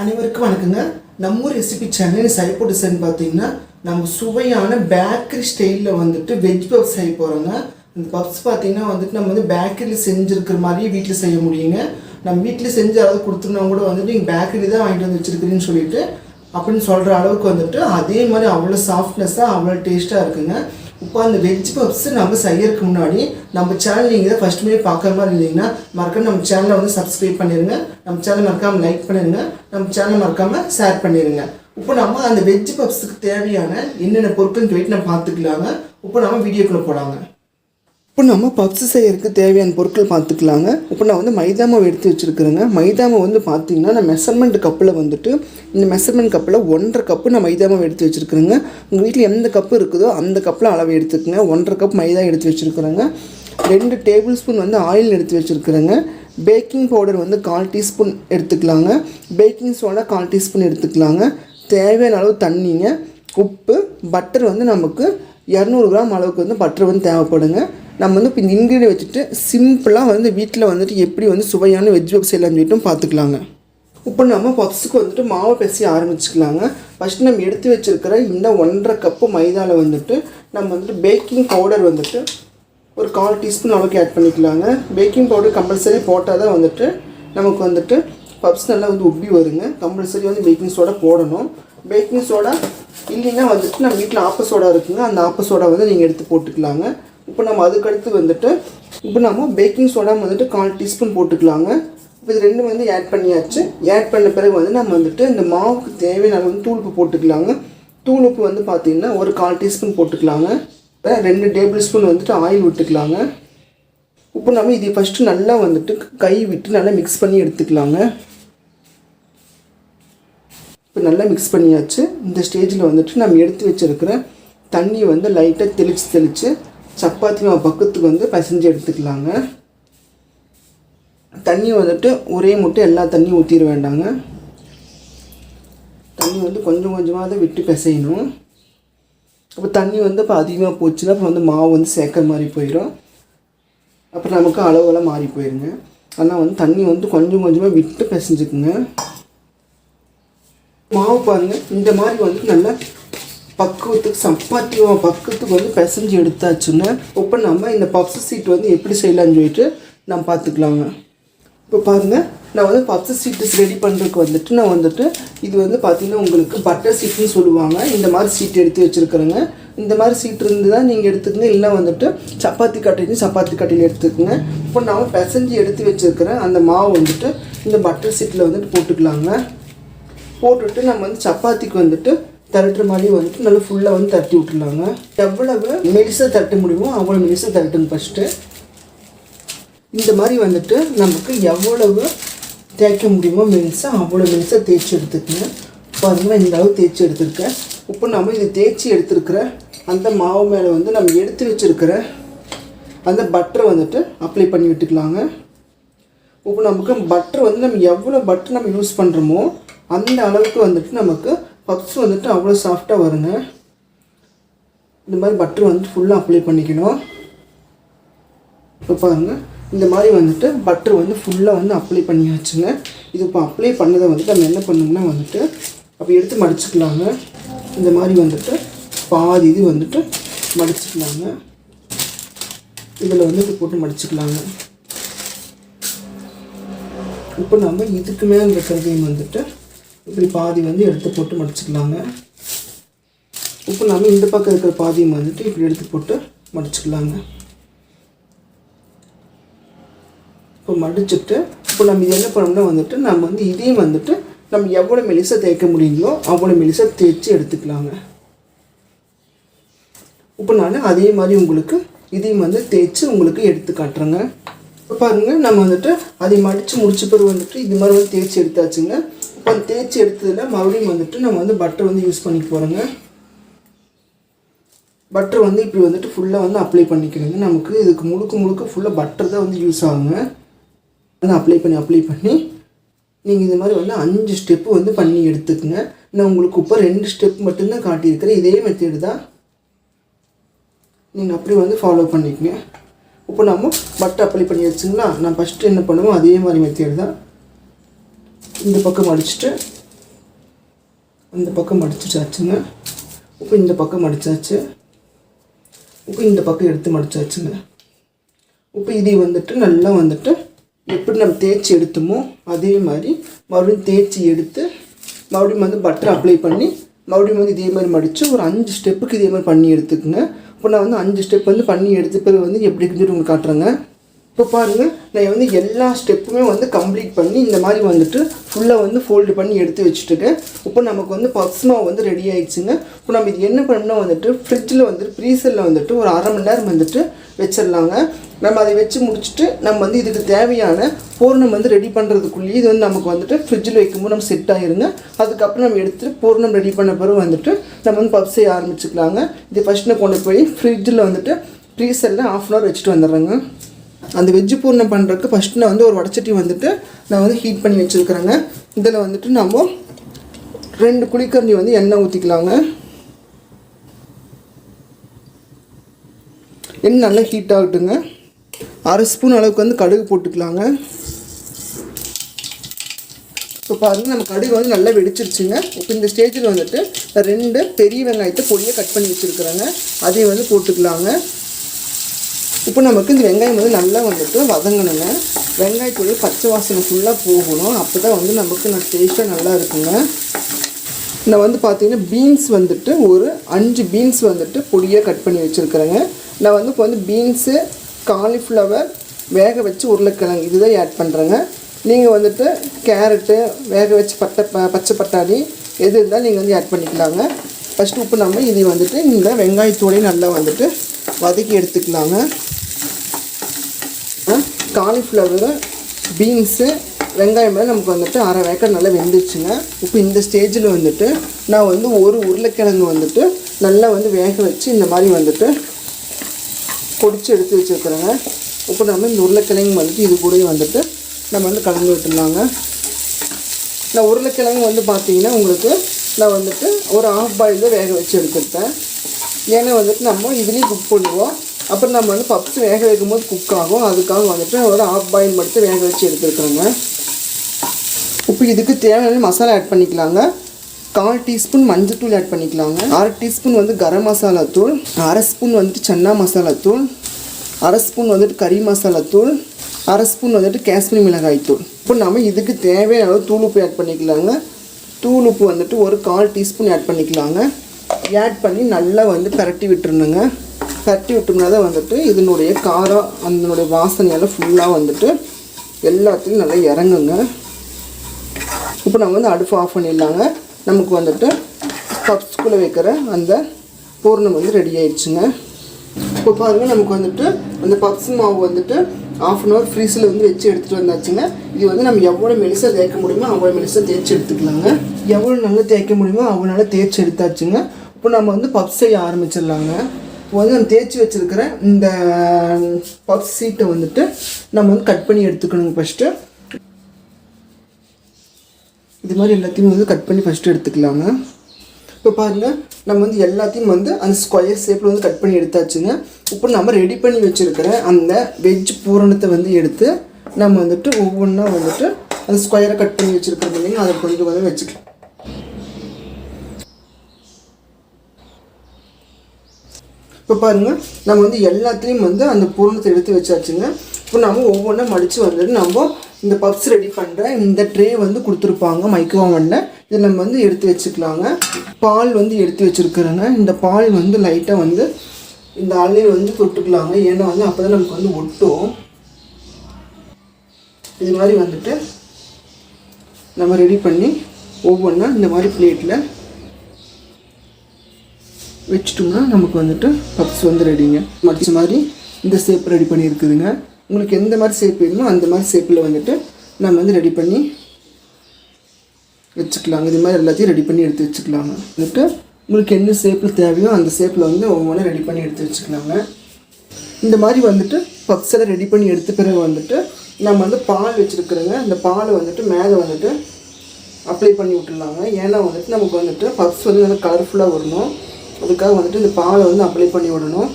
அனைவருக்கும் வணக்கங்க. நம்ம ரெசிபி சேனல் சைப்போ டிசைன் பார்த்தீங்கன்னா நம்ம சுவையான பேக்கரி ஸ்டைலில் வந்துட்டு வெஜ் பப்ஸ் செய்ய போகிறோங்க இந்த பப்ஸ் பார்த்தீங்கன்னா வந்துட்டு நம்ம வந்து பேக்கரியில் செஞ்சுருக்கிற மாதிரியே வீட்டில் செய்ய முடியுங்க. நம்ம வீட்டில் செஞ்சு அளவு கொடுத்துருந்தா கூட வந்துட்டு நீங்கள் பேக்கரி தான் வாங்கிட்டு வந்து வச்சுருக்கிறீன்னு சொல்லிட்டு அப்படின்னு சொல்கிற அளவுக்கு வந்துட்டு அதே மாதிரி அவ்வளோ சாஃப்ட்னஸ்ஸாக அவ்வளோ டேஸ்ட்டாக இருக்குங்க. இப்போ அந்த வெஜ் பப்ஸ் நம்ம செய்யறதுக்கு முன்னாடி நம்ம சேனல் நீங்கள் இதை ஃபஸ்ட் மீட் பார்க்குற மாதிரி இருந்தீங்கன்னா மறக்காம நம்ம சேனலை வந்து சப்ஸ்கிரைப் பண்ணிடுங்க நம்ம சேனல் மறக்காமல் லைக் பண்ணிடுங்க நம்ம சேனல் மறக்காமல் ஷேர் பண்ணிடுங்க இப்போ நம்ம அந்த வெஜ் பப்ஸுக்கு தேவையான என்னென்ன பொருட்கள் சொல்லிட்டு நம்ம பார்த்துக்கலாங்க. இப்போ நம்ம வீடியோக்குள்ளே போகலாங்க இப்போ நம்ம பப்ஸ் செய்யறதுக்கு தேவையான பொருட்கள் பார்த்துக்கலாங்க. இப்போ நான் வந்து மைதா மாவு எடுத்து வச்சுருக்கிறேங்க. மைதா மாவு வந்து பார்த்தீங்கன்னா நான் மெஷர்மெண்ட் கப்பில் வந்துட்டு இந்த மெஷர்மெண்ட் கப்பில் ஒன்றரை கப்பு நான் மைதா மாவு எடுத்து வச்சுருக்குறேங்க. உங்கள் வீட்டில் எந்த கப்பு இருக்குதோ அந்த கப்பில் அளவு எடுத்துக்கோங்க. ஒன்றரை கப் மைதா எடுத்து வச்சுருக்குறேங்க. ரெண்டு டேபிள் ஸ்பூன் வந்து ஆயில் எடுத்து வச்சுருக்குறேங்க. பேக்கிங் பவுடர் வந்து கால் டீஸ்பூன் எடுத்துக்கலாங்க. பேக்கிங் சோடா கால் டீஸ்பூன் எடுத்துக்கலாங்க. தேவையான அளவு தண்ணிங்க. உப்பு பட்டர் வந்து நமக்கு இரநூறு கிராம் அளவுக்கு வந்து பட்டர் வந்து தேவைப்படுங்க. நம்ம வந்து இப்போ இந்த இன்க்ரீடியன் வச்சுட்டு சிம்பிளாக வந்து வீட்டில் வந்துட்டு எப்படி வந்து சுவையான வெஜ் வெப் செய்யலாம்னு சொல்லிட்டு பார்த்துக்கலாங்க இப்போ நம்ம பப்ஸுக்கு வந்துட்டு மாவு பிசைய ஆரம்பிச்சுக்கலாங்க. ஃபஸ்ட்டு நம்ம எடுத்து வச்சுருக்கிற இந்த ஒன்றரை கப்பு மைதாவில் வந்துட்டு நம்ம வந்துட்டு பேக்கிங் பவுடர் வந்துட்டு ஒரு கால் டீஸ்பூன் அளவுக்கு ஆட் பண்ணிக்கலாங்க. பேக்கிங் பவுடர் கம்பல்சரி போட்டால் தான் வந்துட்டு நமக்கு வந்துட்டு பப்ஸ் நல்லா வந்து உப்பி வருங்க. கம்பல்சரி வந்து பேக்கிங் சோடா போடணும். பேக்கிங் சோடா இல்லைன்னா வந்துட்டு நம்ம வீட்டில் ஆப்ப சோடா இருக்குங்க. அந்த ஆப்ப சோடா வந்து நீங்கள் எடுத்து போட்டுக்கலாங்க. இப்போ நம்ம அதுக்கடுத்து வந்துட்டு இப்போ நம்ம பேக்கிங் சோடா வந்துட்டு கால் டீஸ்பூன் போட்டுக்கலாங்க. இப்போ இது ரெண்டும் வந்து ஆட் பண்ணியாச்சு. ஆட் பண்ண பிறகு வந்து நம்ம வந்துட்டு இந்த மாவுக்கு தேவையான அளவு வந்து தூள் உப்பு போட்டுக்கலாங்க. தூள் உப்பு வந்து பார்த்திங்கன்னா ஒரு கால் டீஸ்பூன் போட்டுக்கலாங்க. ரெண்டு டேபிள் ஸ்பூன் வந்துட்டு ஆயில் விட்டுக்கலாங்க. இப்போ நம்ம இதை ஃபஸ்ட்டு நல்லா வந்துட்டு கை விட்டு நல்லா மிக்ஸ் பண்ணி எடுத்துக்கலாங்க. இப்போ நல்லா மிக்ஸ் பண்ணியாச்சு. இந்த ஸ்டேஜில் வந்துட்டு நம்ம எடுத்து வச்சுருக்கிற தண்ணி வந்து லைட்டாக தெளித்து தெளித்து சப்பாத்தி மாவு பக்கத்துக்கு வந்து பிசைஞ்சு எடுத்துக்கலாங்க. தண்ணி வந்துட்டு ஒரே முட்டை எல்லா தண்ணியும் ஊற்றிட வேண்டாங்க. தண்ணி வந்து கொஞ்சம் கொஞ்சமாக தான் விட்டு பிசையணும். அப்போ தண்ணி வந்து இப்போ அதிகமாக போச்சுன்னா அப்புறம் வந்து மாவு வந்து சேர்க்குற மாதிரி போயிடும். அப்புறம் நமக்கு அளவெல்லாம் மாறி போயிருங்க. ஆனால் வந்து தண்ணி வந்து கொஞ்சம் கொஞ்சமாக விட்டு பிசைஞ்சுக்குங்க. மாவு பாருங்கள் இந்த மாதிரி வந்து நல்லா பக்குவத்துக்கு சப்பாத்தி பக்குவத்துக்கு வந்து பிசைஞ்சு எடுத்தாச்சுங்க இப்போ நம்ம இந்த பப்ஸு சீட் வந்து எப்படி செய்யலாம்னு சொல்லிட்டு நம்ம பார்த்துக்கலாங்க. இப்போ பாருங்கள் நான் வந்து பப்ஸு சீட்டு ரெடி பண்ணுறதுக்கு வந்துட்டு நான் வந்துட்டு இது வந்து பார்த்திங்கன்னா உங்களுக்கு பட்டர் சீட்டுன்னு சொல்லுவாங்க. இந்த மாதிரி சீட் எடுத்து வச்சுருக்குறேங்க. இந்த மாதிரி சீட் இருந்து தான் நீங்கள் எடுத்துக்கங்க. இல்லை வந்துட்டு சப்பாத்தி கட்டையும் சப்பாத்தி கட்டையில் எடுத்துக்கோங்க. இப்போ நான் பிசைஞ்சு எடுத்து வச்சுருக்கிறேன் அந்த மாவு வந்துட்டு இந்த பட்டர் சீட்டில் வந்துட்டு போட்டுக்கலாங்க. போட்டுட்டு நம்ம வந்து சப்பாத்திக்கு வந்துட்டு தரட்டுற மாதிரி வந்துட்டு நல்லா ஃபுல்லாக வந்து தட்டி விட்டுருலாங்க எவ்வளவு மெலிசாக தட்ட முடியுமோ அவ்வளோ மெலிசாக தட்டுங்க ஃபஸ்ட்டு இந்த மாதிரி வந்துட்டு நமக்கு எவ்வளவு தேய்க்க முடியுமோ மெலிசாக அவ்வளோ மெலிசாக தேய்ச்சி எடுத்துக்கங்க. பாருங்கள் இந்த அளவு தேய்ச்சி எடுத்துருக்கேன். இப்போ நம்ம இது தேய்ச்சி எடுத்துருக்கிற அந்த மாவு மேலே வந்து நம்ம எடுத்து வச்சுருக்கிற அந்த பட்டரை வந்துட்டு அப்ளை பண்ணி விட்டுக்கலாங்க. இப்போ நமக்கு பட்டர் வந்து நம்ம எவ்வளோ பட்டர் நம்ம யூஸ் பண்ணுறோமோ அந்த அளவுக்கு வந்துட்டு நமக்கு பப்ஸ் வந்துட்டு அவ்வளோ சாஃப்டாக வருங்க. இந்த மாதிரி பட்டர் வந்துட்டு ஃபுல்லாக அப்ளை பண்ணிக்கணும். இப்போ பாருங்கள் இந்த மாதிரி வந்துட்டு பட்டர் வந்து ஃபுல்லாக வந்து அப்ளை பண்ணியாச்சுங்க. இது இப்போ அப்ளை பண்ணதை வந்துட்டு நம்ம என்ன பண்ணோம்னா வந்துட்டு அப்போ எடுத்து மடிச்சுக்கலாங்க. இந்த மாதிரி வந்துட்டு பாதி இது வந்துட்டு மடிச்சுக்கலாங்க. இதில் வந்து இது போட்டு மடிச்சுக்கலாங்க. இப்போ நம்ம இதுக்கு மேலே இருக்கிறதையும் வந்துட்டு இப்படி பாதி வந்து எடுத்து போட்டு மடிச்சுக்கலாங்க. இப்போ நம்ம இந்த பக்கம் இருக்கிற பாதியும் வந்துட்டு இப்படி எடுத்து போட்டு மடிச்சுக்கலாங்க. இப்போ மடிச்சுட்டு இப்போ நம்ம இது என்ன பண்ணோம்னா வந்துட்டு நம்ம வந்து இதையும் வந்துட்டு நம்ம எவ்வளோ மெலிசாக தேய்க்க முடியுங்களோ அவ்வளோ மெலிசாக தேய்ச்சி எடுத்துக்கலாங்க. இப்போ நான் அதே மாதிரி உங்களுக்கு இதையும் வந்து தேய்ச்சி உங்களுக்கு எடுத்து காட்டுறேங்க. இப்போ பாருங்கள் நம்ம வந்துட்டு அதை மடித்து முடிச்ச பிறகு வந்துட்டு இது மாதிரி வந்து தேய்ச்சி எடுத்தாச்சுங்க. இப்போ தேய்ச்சி எடுத்ததில் மறுபடியும் வந்துட்டு நம்ம வந்து பட்டர் வந்து யூஸ் பண்ணி போகிறோங்க பட்டர் வந்து இப்படி வந்துட்டு ஃபுல்லாக வந்து அப்ளை பண்ணிக்கிறேங்க நமக்கு இதுக்கு முழுக்க முழுக்க ஃபுல்லாக பட்டர் தான் வந்து யூஸ் ஆகுங்க. வந்து அப்ளை பண்ணி அப்ளை பண்ணி நீங்கள் இது மாதிரி வந்து அஞ்சு ஸ்டெப்பு வந்து பண்ணி எடுத்துக்கங்க. நான் உங்களுக்கு இப்போ ரெண்டு ஸ்டெப் மட்டும்தான் காட்டியிருக்கிறேன். இதே மெத்தேடு தான். நீங்கள் அப்படி வந்து ஃபாலோ பண்ணிக்கங்க. இப்போ நம்ம பட்டர் அப்ளை பண்ணி வச்சுங்களா? நான் ஃபஸ்ட்டு என்ன பண்ணுவோம்? அதே மாதிரி மெத்தேடு தான். இந்த பக்கம் அடிச்சுட்டு இந்த பக்கம் மடிச்சிட்டாச்சுங்க இப்போ இந்த பக்கம் அடித்தாச்சு இப்போ இந்த பக்கம் எடுத்து மடிச்சாச்சுங்க. இப்போ இதை வந்துட்டு நல்லா வந்துட்டு எப்படி நம்ம தேய்ச்சி எடுத்தோமோ அதே மாதிரி மறுபடியும் தேய்ச்சி எடுத்து மறுபடியும் வந்து பட்டர் அப்ளை பண்ணி மறுபடியும் வந்து இதே மாதிரி மடித்து ஒரு அஞ்சு ஸ்டெப்புக்கு இதே மாதிரி பண்ணி எடுத்துக்கோங்க. இப்போ நான் வந்து அஞ்சு ஸ்டெப் வந்து பண்ணி எடுத்த பிறகு வந்து எப்படி இருக்குன்னு உங்களுக்கு காட்டுறேங்க. இப்போ பாருங்கள் நான் வந்து எல்லா ஸ்டெப்புமே வந்து கம்ப்ளீட் பண்ணி இந்த மாதிரி வந்துட்டு ஃபுல்லாக வந்து ஃபோல்டு பண்ணி எடுத்து வச்சுட்டுருக்கேன். இப்போ நமக்கு வந்து பப்ஸ் மாவு வந்து ரெடி ஆகிடுச்சுங்க இப்போ நம்ம இது என்ன பண்ணோம் வந்துட்டு ஃப்ரிட்ஜில் வந்துட்டு ஃப்ரீசரில் வந்துட்டு ஒரு அரை மணி நேரம் வந்துட்டு வச்சிடலாங்க. நம்ம அதை வச்சு முடிச்சுட்டு நம்ம வந்து இதுக்கு தேவையான பூர்ணம் வந்து ரெடி பண்ணுறதுக்குள்ளேயே இது வந்து நமக்கு வந்துட்டு ஃப்ரிட்ஜில் வைக்கும்போது நம்ம செட் ஆகிருங்க அதுக்கப்புறம் நம்ம எடுத்துகிட்டு பூர்ணம் ரெடி பண்ண பிறகு வந்துட்டு நம்ம வந்து பப் செய்ய ஆரம்பிச்சுக்கலாங்க. இது ஃபஸ்ட்டு நான் கொண்டு போய் ஃப்ரிட்ஜில் வந்துட்டு ஃப்ரீசரில் ஆஃப் அன் ஹவர் வச்சுட்டு வந்துடுறேங்க. அந்த வெஜ்ஜு பூர்ணம் பண்ணுறதுக்கு ஃபஸ்ட்டு நான் வந்து ஒரு வடச்சட்டி வந்துட்டு நான் வந்து ஹீட் பண்ணி வச்சுருக்குறேங்க. இதில் வந்துட்டு நம்ம ரெண்டு குளிக்கரண்டி வந்து எண்ணெய் ஊற்றிக்கலாங்க எண்ணெய் நல்லா ஹீட் ஆகட்டுங்க. அரை ஸ்பூன் அளவுக்கு வந்து கடுகு போட்டுக்கலாங்க. இப்போ பாருங்கள் நம்ம கடுகு வந்து நல்லா வெடிச்சிருச்சுங்க. இப்போ இந்த ஸ்டேஜில் வந்துட்டு ரெண்டு பெரிய வெங்காயத்தை பொடியை கட் பண்ணி வச்சுருக்குறேங்க. அதையும் வந்து போட்டுக்கலாங்க. இப்போ நமக்கு இந்த வெங்காயம் வந்து நல்லா வந்துட்டு வதங்கணுங்க. வெங்காயத்தோட பச்சை வாசனை ஃபுல்லாக போகணும். அப்போ தான் வந்து நமக்கு நான் டேஸ்ட்டாக நல்லா இருக்குங்க. நான் வந்து பார்த்தீங்கன்னா பீன்ஸ் வந்துட்டு ஒரு அஞ்சு பீன்ஸ் வந்துட்டு பொடியாக கட் பண்ணி வச்சுருக்கிறேங்க. நான் வந்து இப்போ வந்து பீன்ஸு காலிஃப்ளவர் வேக வச்சு உருளைக்கிழங்கு இதுதான் ஆட் பண்ணுறேங்க நீங்கள் வந்துட்டு கேரட்டு வேக வச்சு பட்டை ப- பச்சை பட்டாணி எது இருந்தாலும் நீங்கள் வந்து ஆட் பண்ணிக்கலாங்க. ஃபஸ்ட்டு உப்பு நம்ம இதை வந்துட்டு இந்த வெங்காயத்தோடையும் நல்லா வந்துட்டு வதக்கி எடுத்துக்கலாங்க. காலிஃப்ளவரு பீன்ஸு வெங்காயம் நமக்கு வந்துட்டு அரை வேக்கர் நல்லா வெந்துருச்சுங்க. இப்போ இந்த ஸ்டேஜில் வந்துட்டு நான் வந்து ஒரு உருளைக்கிழங்கு வந்துட்டு நல்லா வந்து வேக வச்சு இந்த மாதிரி வந்துட்டு பொடிச்சு எடுத்து வச்சுருக்குறேங்க. இப்போ நம்ம இந்த உருளைக்கிழங்கு வந்துட்டு இது கூடயும் வந்துட்டு நம்ம வந்து கலந்து விட்டுடலாங்க. நான் உருளைக்கிழங்கு வந்து பார்த்தீங்கன்னா உங்களுக்கு நான் வந்துட்டு ஒரு ஆஃப் பாயில் வேக வச்சு எடுத்துருப்பேன் ஏன்னா வந்துட்டு நம்ம இதுலேயும் குக் பண்ணுவோம் அப்புறம் நம்ம வந்து பப்ஸ் வேக வைக்கும் போது குக் ஆகும். அதுக்காக வந்துட்டு ஒரு ஆஃப் பாயில் மட்டும் வேக வச்சு எடுத்துருக்குறோங்க. இப்போ இதுக்கு தேவையான மசாலா ஆட் பண்ணிக்கலாங்க. கால் டீஸ்பூன் மஞ்சள்தூள் ஆட் பண்ணிக்கலாங்க. அரை டீஸ்பூன் வந்து கரம் மசாலா தூள். அரை ஸ்பூன் வந்துட்டு சன்னா மசாலா தூள். அரை ஸ்பூன் வந்துட்டு கறி மசாலா தூள். அரை ஸ்பூன் வந்துட்டு காஷ்மீரி மிளகாய் தூள். இப்போ நம்ம இதுக்கு தேவையான அளவு தூள் உப்பு ஆட் பண்ணிக்கலாங்க. தூள் உப்பு வந்துட்டு ஒரு கால் டீஸ்பூன் ஆட் பண்ணிக்கலாங்க. ஆட் பண்ணி நல்லா வந்து பரட்டி விட்டுருணுங்க தட்டி விட்டோம்னா தான் வந்துட்டு இதனுடைய காரம் அதனுடைய வாசனையெல்லாம் ஃபுல்லாக வந்துட்டு எல்லாத்தையும் நல்லா இறங்குங்க. இப்போ நம்ம வந்து அடுப்பு ஆஃப் பண்ணிடலாங்க. நமக்கு வந்துட்டு கப்ஸ்குள்ளே வைக்கிற அந்த பூர்ணம் வந்து ரெடி ஆயிடுச்சுங்க. இப்போ பாருங்கள் நமக்கு வந்துட்டு அந்த பப்ஸ் மாவு வந்துட்டு ஆஃப் அன் ஹவர் ஃப்ரீஸில் வந்து வச்சு எடுத்துகிட்டு வந்தாச்சுங்க. இது வந்து நம்ம எவ்வளோ மெலிசாக தேய்க்க முடியுமோ அவ்வளோ மெலிசாக தேய்ச்சி எடுத்துக்கலாங்க. எவ்வளோ நல்லா தேய்க்க முடியுமோ அவ்வளோ நல்லா தேய்ச்சி எடுத்தாச்சுங்க. இப்போ நம்ம வந்து பப்ஸ் செய்ய ஆரம்பிச்சிடலாங்க. வந்து நம்ம தேய்ச்சி வச்சுருக்கிற இந்த பப்ஸ் சீட்டை வந்துட்டு நம்ம வந்து கட் பண்ணி எடுத்துக்கணுங்க ஃபஸ்ட்டு இது மாதிரி எல்லாத்தையும் வந்து கட் பண்ணி ஃபஸ்ட்டு எடுத்துக்கலாங்க. இப்போ பாருங்கள் நம்ம வந்து எல்லாத்தையும் வந்து அந்த ஸ்கொயர் ஷேப்பில் வந்து கட் பண்ணி எடுத்தாச்சுங்க. இப்போ நம்ம ரெடி பண்ணி வச்சுருக்கிற அந்த வெஜ் பூரணத்தை வந்து எடுத்து நம்ம வந்துட்டு ஒவ்வொன்றா வந்துட்டு அந்த ஸ்கொயரை கட் பண்ணி வச்சுருக்கிறோம் இல்லைங்க அதை கொஞ்சம் கொஞ்சம் வச்சுக்கலாம் இப்போ பாருங்கள் நம்ம வந்து எல்லாத்துலேயும் வந்து அந்த பூரணத்தை எடுத்து வச்சாச்சுங்க. இப்போ நம்ம ஒவ்வொன்றா மடித்து வந்துட்டு நம்ம இந்த பப்ஸ் ரெடி பண்ணுற இந்த ட்ரே வந்து கொடுத்துருப்பாங்க மைக்ரோவனில் இதை நம்ம வந்து எடுத்து வச்சுக்கலாங்க. பால் வந்து எடுத்து வச்சுருக்குறேங்க. இந்த பால் வந்து லைட்டாக வந்து இந்த அலையில் வந்து தொட்டுக்கலாங்க. ஏன்னா வந்து அப்போ தான் நமக்கு வந்து ஒட்டும். இது மாதிரி வந்துட்டு நம்ம ரெடி பண்ணி ஒவ்வொன்றா இந்த மாதிரி பிளேட்டில் வச்சிட்டோம்னா நமக்கு வந்துட்டு பப்ஸ் வந்து ரெடிங்க மடித்த மாதிரி இந்த ஷேப் ரெடி பண்ணியிருக்குதுங்க. உங்களுக்கு எந்த மாதிரி ஷேப் வேணுமோ அந்த மாதிரி ஷேப்பில் வந்துட்டு நம்ம வந்து ரெடி பண்ணி வச்சுக்கலாங்க. இது மாதிரி எல்லாத்தையும் ரெடி பண்ணி எடுத்து வச்சுக்கலாங்க. வந்துட்டு உங்களுக்கு என்ன ஷேப்பில் தேவையோ அந்த ஷேப்பில் வந்து ஒவ்வொன்றும் ரெடி பண்ணி எடுத்து வச்சுக்கலாங்க. இந்த மாதிரி வந்துட்டு பப்ஸ் எல்லாம் ரெடி பண்ணி எடுத்த பிறகு வந்துட்டு நம்ம வந்து பால் வச்சுருக்குறோங்க. அந்த பாலை வந்துட்டு மேலே வந்துட்டு அப்ளை பண்ணி விட்டுடலாங்க. ஏன்னா வந்துட்டு நமக்கு வந்துட்டு பப்ஸ் வந்து நல்லா கலர்ஃபுல்லாக வரணும். அதுக்காக வந்துட்டு இந்த பாலை வந்து அப்ளை பண்ணி விடணும்.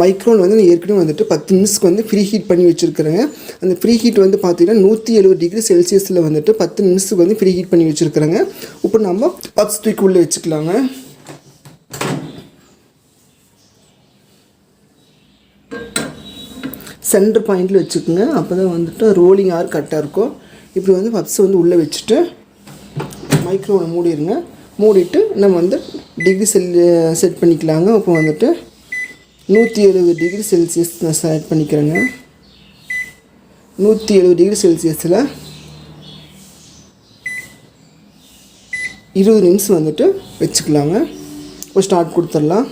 மைக்ரோன் வந்து நான் ஏற்கனவே வந்துட்டு பத்து நிமிஷத்துக்கு வந்து ஃப்ரீ ஹீட் பண்ணி வச்சுருக்கிறேங்க அந்த ஃப்ரீ ஹீட் வந்து பார்த்திங்கன்னா நூற்றி எழுபது டிகிரி செல்சியஸில் வந்துட்டு பத்து நிமிஷத்துக்கு வந்து ஃப்ரீ ஹீட் பண்ணி வச்சுருக்கிறேங்க. இப்போ நம்ம பப்ஸ் தூக்கி உள்ளே வச்சுக்கலாங்க. சென்டர் பாயிண்டில் வச்சுக்கோங்க. அப்போ தான் வந்துட்டு ரோலிங் ஆர் கரெக்டாக இருக்கும். இப்படி வந்து பப்ஸை வந்து உள்ளே வச்சுட்டு மைக்ரோவனை மூடிடுங்க மூடிட்டு நம்ம வந்து டிகிரி செல் செட் பண்ணிக்கலாங்க. இப்போ வந்துட்டு நூற்றி எழுபது டிகிரி செல்சியஸ் நான் செட் பண்ணிக்கிறேங்க. நூற்றி எழுபது டிகிரி செல்சியஸில் இருபது நிமிஷம் வந்துட்டு வச்சுக்கலாங்க. இப்போ ஸ்டார்ட் கொடுத்துடலாம்.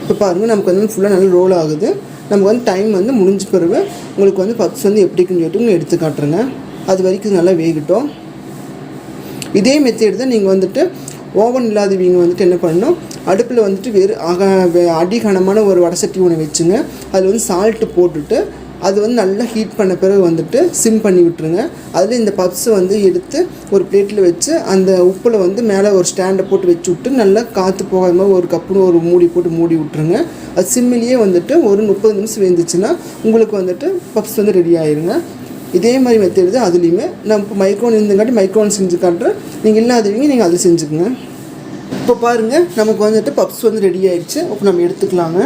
இப்போ பாருங்கள் நமக்கு வந்து ஃபுல்லாக நல்லா ரோல் ஆகுது. நமக்கு வந்து டைம் வந்து முடிஞ்ச பிறகு உங்களுக்கு வந்து பப்ஸ் வந்து எப்படி இருக்குன்னு சொல்லிட்டு எடுத்து காட்டுறேங்க. அது வரைக்கும் நல்லா வேகட்டும். இதே மெத்தேட் தான் நீங்கள் வந்துட்டு ஓவன் இல்லாதவங்க வந்துட்டு என்ன பண்ணணும்? அடுப்பில் வந்துட்டு வெறு அக அடிகனமான ஒரு வடசட்டி ஒன்று வச்சுங்க. அதில் வந்து சால்ட்டு போட்டுட்டு அது வந்து நல்லா ஹீட் பண்ண பிறகு வந்துட்டு சிம் பண்ணி விட்டுருங்க. அதில் இந்த பப்ஸை வந்து எடுத்து ஒரு பிளேட்டில் வச்சு அந்த உப்பில் வந்து மேலே ஒரு ஸ்டாண்டை போட்டு வச்சு விட்டு நல்லா காற்று போகாத மாதிரி ஒரு கப்புன்னு ஒரு மூடி போட்டு மூடி விட்டுருங்க. அது சிம்மிலேயே வந்துட்டு ஒரு முப்பது நிமிஷம் வெந்துச்சுன்னா உங்களுக்கு வந்துட்டு பப்ஸ் வந்து ரெடி ஆயிருங்க. இதே மாதிரி மெத்தட் தான் அதுலேயுமே நம்ம இப்போ மைக்ரோன் இருந்தங்காட்டி மைக்ரோன் செஞ்சு காட்டுறேன். நீங்கள் இல்லாதவங்க நீங்கள் அதை செஞ்சுக்கோங்க. இப்போ பாருங்கள் நமக்கு வந்துட்டு பப்ஸ் வந்து ரெடி ஆயிடுச்சு. இப்போ நம்ம எடுத்துக்கலாங்க.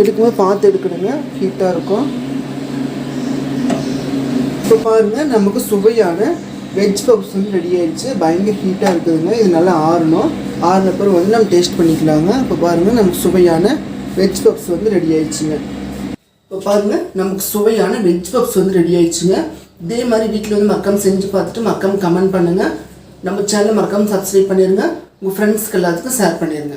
எடுக்கும்போது பார்த்து எடுக்கணுங்க. ஹீட்டாக இருக்கும். இப்போ பாருங்கள் நமக்கு சுவையான வெஜ் பப்ஸ் வந்து ரெடி ஆயிடுச்சு. பயங்கர ஹீட்டாக இருக்குதுங்க. இது நல்லா ஆறணும். ஆறின பிறகு வந்து நம்ம டேஸ்ட் பண்ணிக்கலாங்க. இப்போ பாருங்கள் நமக்கு சுவையான வெஜ் பப்ஸ் வந்து ரெடி ஆயிடுச்சுங்க. இப்போ பாருங்கள் நமக்கு சுவையான வெஜ் பப்ஸ் வந்து ரெடி ஆயிடுச்சுங்க. இதே மாதிரி வீட்டில் வந்து மக்கம் செஞ்சு பார்த்துட்டு மக்கம் கமெண்ட் பண்ணுங்கள் நம்ம சேனலை மக்கம் சப்ஸ்கிரைப் பண்ணிடுங்க உங்கள் ஃப்ரெண்ட்ஸ்க்கு எல்லாத்துக்கும் ஷேர் பண்ணிடுங்க